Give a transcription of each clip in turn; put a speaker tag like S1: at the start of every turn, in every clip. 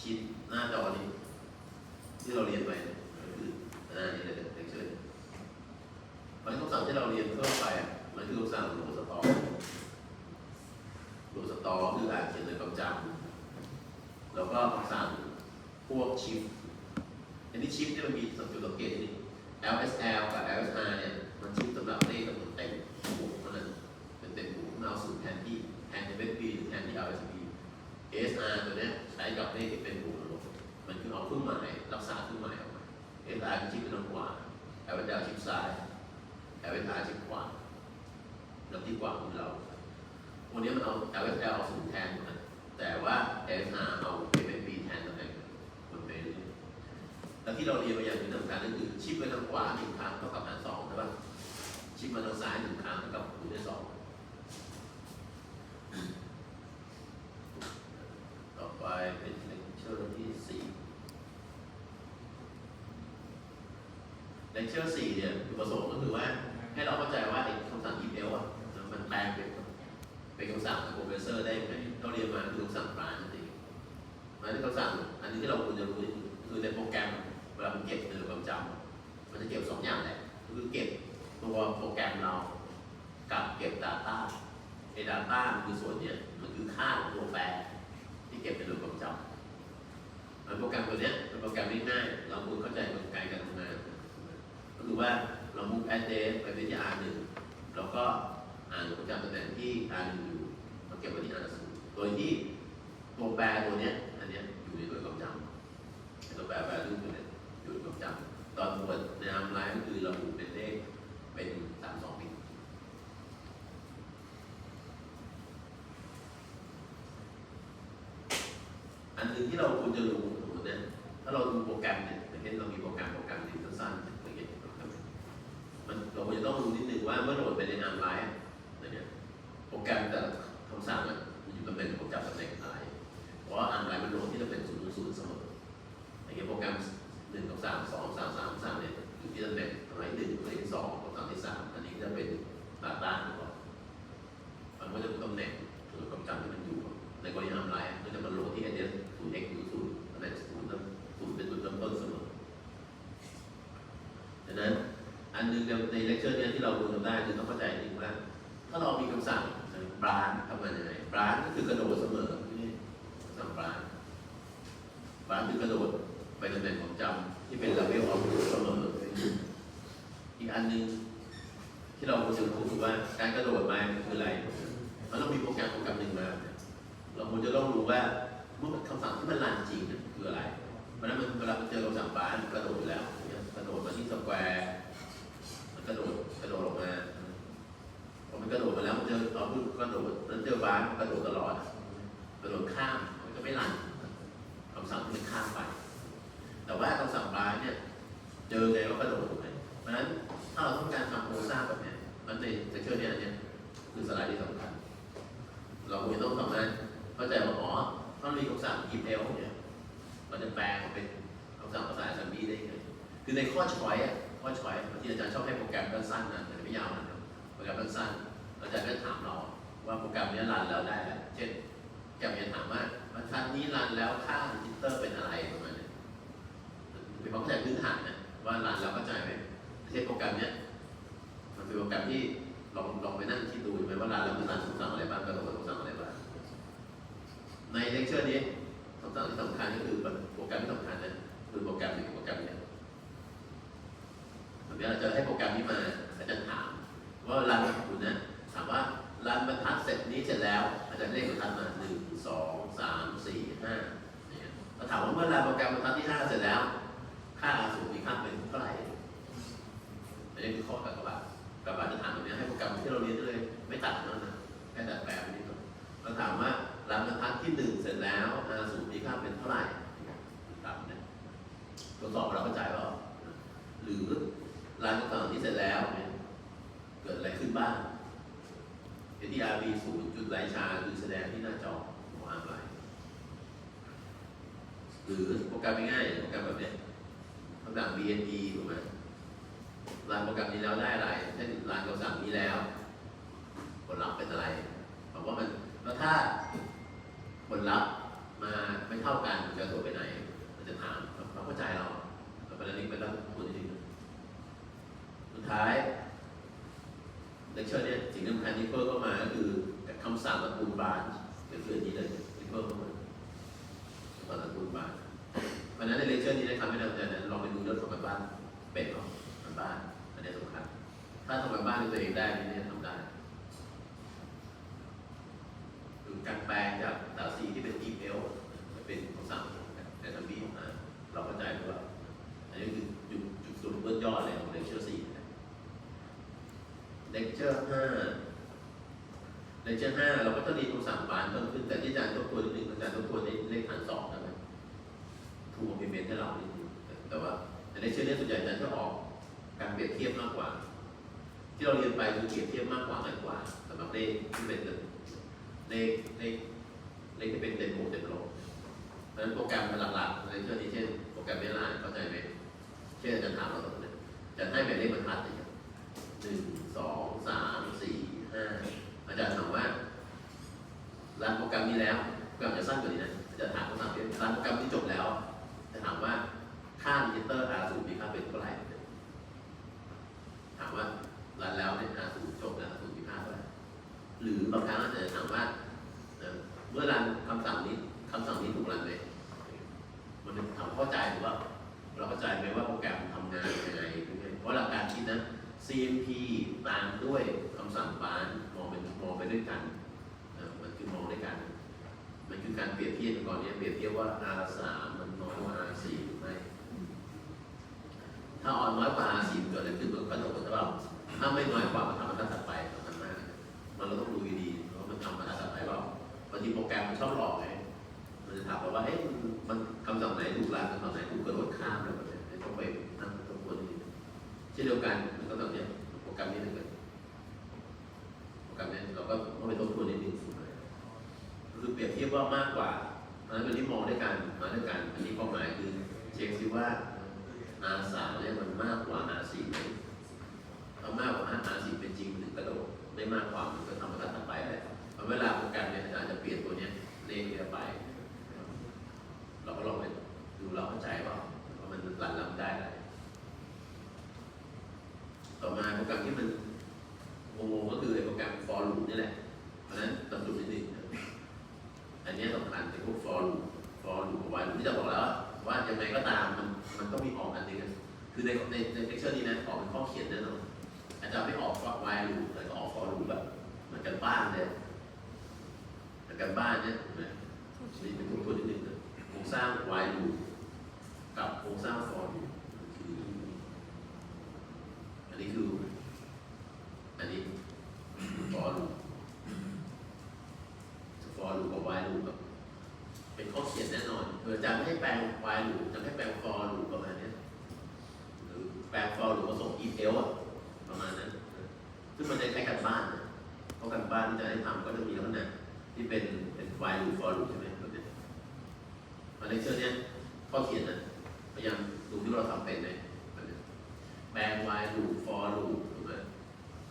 S1: ชิปหน้าจอนี้ ที่เราเรียนไปคือหน้านี้เลยเลคเชอร์เพราะฉะนั้นคำสั่งที่เราเรียนเพิ่มไปอะมันคือคำสั่งโหลดสตอโหลดสตอคืออ่านเขียนในความจำแล้วก็คำสั่งพวกชิปอันนี้ชิปเนี่มันมีสังเกตสังเกตนี่ LSL กับ LSR แล้วที่ขวาคือเรา วันนี้มันเอา LSL เอาสูตรแทนหมดนะแต่ว่า ASR เอา FSB แทนตำแหน่งมันไปเรื่อยแล้วที่เราเรียนมาอย่างที่สำคัญก็คือชิปไปทางขวาหนึ่งครั้งเท่ากับหารสองใช่ปะชิปมาทางซ้ายหนึ่งครั้งเท่ากับคูณด้วยสองต่อไปเป็นเลคเชอร์ที่สี่เลคเชอร์สี่เนี่ยจุดประสงค์ก็คือว่าให้เราเข้าใจว่าไอ้คำสั่ง if else อะมันแปลงเป็น เป็นคำสั่งของโปรเฟสเซอร์ได้ยังไงเราเรียนมาคือคำสั่ง branch นั่นเองมันเป็นคำสั่งอันนี้ที่เราควรจะรู้คือในโปรแกรมเวลามันเก็บในความจำมันจะเก็บสองอย่างแหละคือเก็บตัวโปรแกรมเรากับเก็บ Data ไอ้ Data มันคือส่วนเนี้ยมันคือค่าของตัวแปรที่เก็บในระบบความจำมันโปรแกรมตัวเนี้ยเป็นโปรแกรมง่ายๆเราควรเข้าใจกลไกการทำงานก็คือว่าเรา move address ไปที่ R1 แล้วก็ อ่านโปรแกรมตำแหน่งที่ R1 อยู่มาเก็บไว้ที่ R0 โดยที่ตัวแปรตัวเนี้ยอันเนี้ยอยู่ในตัวความจำตัวแปร value ตัวเนี้ยอยู่ในความจำตอนบทใน ARM ไลน์ก็คือระบุเป็นเลขเป็น32บิตอันหนึ่งที่เราควรจะรู้สมมติเนี่ยถ้าเราดูโปรแกรมเนี่ยอย่างเช่นเรามีโปรแกรมโปรแกรมหนึ่งสั้นๆอย่างเงี้ยมันเราควรจะต้องรู้นิดนึงว่าเมื่อโหลดไปในอาร์มไลน์ อันในเลคเชอร์นี้ที่เราดูทำได้คือต้องเข้าใจจริงว่า ถ้าเรามีคำสั่งบรานทำงานยังไงบรานก็คือกระโดดเสมอนี่สั่งบรานบรานคือกระโดดไปตำแหน่งของจำที่เป็น level of เสมออีกอันหนึงที่เราควรจะรู้คือว่าการกระโดดมาคืออะไรมันต้องมีโปรแกรมโปรแกรมหนึ่งมา เราควรจะต้องรู้ว่าเมื่อคำสั่งที่มันรันจริงคืออะไรเพราะฉะนั้นมันเวลาเจอคำสั่งบาร์มันกระโดดอยู่แล้วกระโดดมาที่สแควร์ กระโดดกระโดดออกมาพอมันกระโดดมาแล้วมันเจอเอาปุ๊บกระโดดนั้นเจอบาร์กระโดดตลอดกระโดดข้ามมันก็ไม่รันคำสั่งมันข้ามไป แต่ว่าคำสั่งบาร์เนี่ย เจอไงว่ากระโดดถูกไหมเพราะฉะนั้นถ้าเราต้องการทำโครงสร้างแบบนี้มันในในเครื่อเนี้ยอันเนี้ยคือสไลด์ที่สำคัญ เราควรต้องทำนั้นเข้าใจว่าอ๋อถ้ามีคำสั่ง if else เนี่ย มันจะแปลออกเป็นคำสั่งภาษา assembly ได้ไงคือในข้อช้อยอะ ข้อชอยบางทีอาจารย์ชอบให้โปรแกรมสั้นๆนะแต่ไม่ยาวนะครับโปรแกรมสั้นๆอาจารย์ก็ถามเราว่าโปรแกรมนี้รันแล้วได้อะไรเช่นแกมจะถามว่าบรรทัดนี้รันแล้วค่าจิตเตอร์เป็นอะไรประมาณนี้เป็นความเข้าใจพื้นฐานนะว่ารันแล้วเข้าใจไหมเช่นโปรแกรมเนี้ยมันคือโปรแกรมที่ เราจะให้โปรแกรมนี้มาอาจารย์ถามว่ารันของคุณนะถามว่ารันบรรทัดเสร็จนี้เสร็จแล้ว อาจารย์เลขบรรทัดมาหนึ่งสองสามสี่ห้าเนี่ยเราถามว่าเมื่อรันโปรแกรมบรรทัดที่ห้าเสร็จแล้ว ค่าสูงมีค่าเป็นเท่าไหร่อันนี้คือข้อกับ หรือโปรแกรมง่ายๆโปรแกรมแบบเนี้ยคำสั่ง BND ถูกไหมรันโปรแกรมนี้แล้วได้อะไร เช่นรันคำสั่งนี้แล้ว ผลลัพธ์เป็นอะไรบอกว่ามันแล้วถ้าผลลัพธ์มาไม่เท่ากันจะตัวเป็น ถ้าทำการบ้านด้วยตัวเองได้นี่เนี่ยทำได้คือการแปลงจากภาษาซีที่เป็นอีเมลเป็นคำสั่งในทำบีออกมาเราเข้าใจหรือเปล่าอันนี้คือจุดจุดสุดเบื้องยอดเลยของเลคเชอร์สี่เลคเชอร์ห้าเลคเชอร์ห้าเราก็จะมีคำสั่งบานเพิ่มขึ้นแต่ที่อาจารย์ทบทวนนิดนึงอาจารย์ทบทวนในเลขฐานสองนะครับทูมเมนต์ให้เรานิดนึงแต่ว่าในเลคเชอร์เนี้ส่วนใหญ่อาจารย์จะออกการเปรียบเทียบมากกว่า ที่เราเรียนไปคือเปรียบเทียบมากกว่าน้อยกว่าสำหรับเลขที่เป็นเลขเลขเลขที่เป็นเต็มโมเต็มโลเพราะฉะนั้นโปรแกรมหลักๆในเช่นนี้เช่นโปรแกรมเวลาเข้าใจไหมเช่นอาจารย์ถามเราตรงนี้จะให้หมายเลขบรรทัดอย่างหนึ่งสองสามสี่ห้าอาจารย์ถามว่ารันโปรแกรมนี้แล้วโปรแกรมจะสั้นกว่านี้นะอาจารย์ถามคำถามที่รันโปรแกรมที่จบแล้ว จะถามว่าค่าดิจิเตอร์ R ศูนย์มีค่าเป็นเท่าไหร่ถามว่า หรือบางครั้งอาจจะถามว่าเมื่อรันคำสั่งนี้คำสั่งนี้ถูกรันไหมมันทำเข้าใจหรือว่า เราเข้าใจไหมว่าโปรแกรมทำงานยังไงเพราะหลักการคิดนะ CMP ตามด้วยคำสั่งบานมองเป็นมองไปด้วยกันมันคือมองด้วยกัน มันคือการเปรียบเทียบก่อนเนี้เปรียบเทียบว่า R3 มันน้อยกว่า R4 หรือไม่ถ้าอ่อนน้อยกว่า R4 เกิดอะไรขึ้นมันก็ตกใช่เปล่าถ้าไม่น้อยกว่ามันทำมันก็ถัดไป มันเราต้องดูดีๆว่ามันทำมาทำอะไรเปล่าบางทีโปรแกรมมันชอบหลอกไงมันจะถามเราว่าเอ๊ะมันคำสั่งไหนถูกรันคำสั่งไหนถูกกระโดดข้ามอะไรแบบนี้ต้องไปนั่งทบทวนดีเช่นเดียวกันมันก็ต้องเนี่ยโปรแกรมนี้เหมือนกันโปรแกรมนี้เราก็ต้องไปทบทวนนิดนึงคือเปรียบเทียบว่ามากกว่าเพราะฉะนั้นตัวนี้มองด้วยกันมาด้วยกันอันนี้ความหมายคือเช็คซิว่า R3 เนี่ยมันมากกว่า R4 ไหมถ้ามากกว่า R4 เป็นจริงถึงกระโดด ไม่มากกว่ามันก็ทำมันก็ถัดไปแหละเพราะเวลาโปรแกรมเนี่ยอาจารย์จะเปลี่ยนตัวเนี้ยเลขเนี่ยไป เราก็ลองไปดูเราเข้าใจว่าว่ามันรันลำได้อะไรต่อมาโปรแกรมที่มันงงก็คือโปรแกรม for loop นี่แหละ เพราะฉะนั้นตำจุดนิดนึงอันนี้สำคัญเป็นพวก for loop for loop กับ while loop ที่จะบอกแล้วว่ายังไงก็ตามมันมันต้องมีออกอันนึงคือในในในเลคเชอร์นี้นะออกเป็นข้อเขียนแน่นอนอาจารย์ไม่ออกก็วายรูแต่ก็ออกฟอ รูแบบเหมือนกันบ้านเลยเหมือนกันบ้านเนี่ยถูกไหมมีเป็นตัวนิดนึงนะโครงสร้างวายรูกับโครงสร้างฟอรูคืออันนี้คือ อันนี้ฟอรูฟอรูกับวายรูกับเป็นข้อเขียนแน่นอนเอออจารย์ไม่ให้แปลงวายรูจะให้แปลงฟอรูประมาณนี้หรือแปลงฟอรูผสมอีเทลอะประ ซึ่งมันจะคล้ายกันบ้านนะเพราะกันบ้านที่จะให้ทำก็จะมีลักษณะที่เป็นเป็นไฟล์หรือฟอร์ลูใช่ไหมแบบนี้มาในเชื่อเนี้ยข้อเขียนนะพยายามดูที่เราทำเป็นไหมแบบนี้แปลงไฟล์ลูฟอร์ลูถูกไหม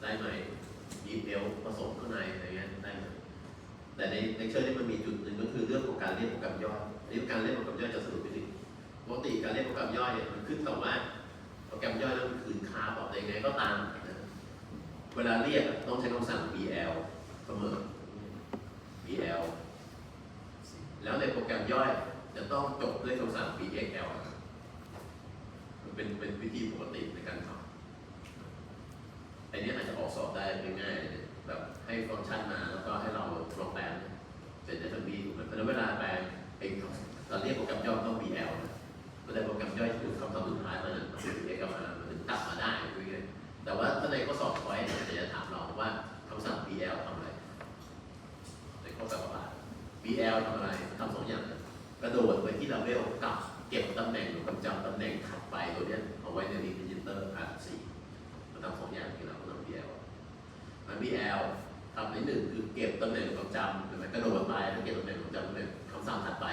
S1: ได้ไหมดีเทลผสมข้างในอะไรเงี้ยได้ไหมแต่ในในเชื่อนี้มันมีจุดหนึ่งก็คือเรื่องของการเรียกโปรแกรมย่อยอันนี้การเรียกโปรแกรมย่อยจะสรุปไปดิปกติการเรียกโปรแกรมย่อยเนี่ยมันขึ้นกับว่าโปรแกรมย่อยแล้วมันคืนค่าบอกยังไงก็ตาม เวลาเรียกต้องใช้คำสั่ง BL เสมอ BL แล้วในโปรแกรมย่อยจะต้องจบด้วยคำสั่ง BXL มันเป็นเป็นวิธีปกติในการทำอันนี้อาจจะออกสอบได้ง่ายๆเลยแบบให้ฟังก์ชันมาแล้วก็ให้เราลองแปลเสร็จจะทำ B ถูกไหมเพราะเวลาแปลงไอ้เราเรียกโปรแกรมย่อยต้อง BL ก็ได้โปรแกรมย่อยคือคำตอบสุดท้ายมันมันถึงเอกมามันถึงตัดมาได้คุยแต่ว่าถ้าในข้อสอบไว้เนี่ยจะถามเราว่าคำสั่ง BL ทำอะไร ในข้อสอบว่า BL ทำอะไรทำสองอย่าง กระโดดไปที่เลเวลกับเก็บตำแหน่งหรือประจำตำแหน่งถัดไปตัวเนี้ยเอาไว้ในรีพิจิเตอร์อาร์ซีมันทำสองอย่างที่เราทำ BL มัน BL ทำในหนึ่งคือเก็บตำแหน่งประจำใช่ไม่กระโดดไปแล้วเก็บตำแหน่งประจำตำแหน่งคำสั่งถัดไป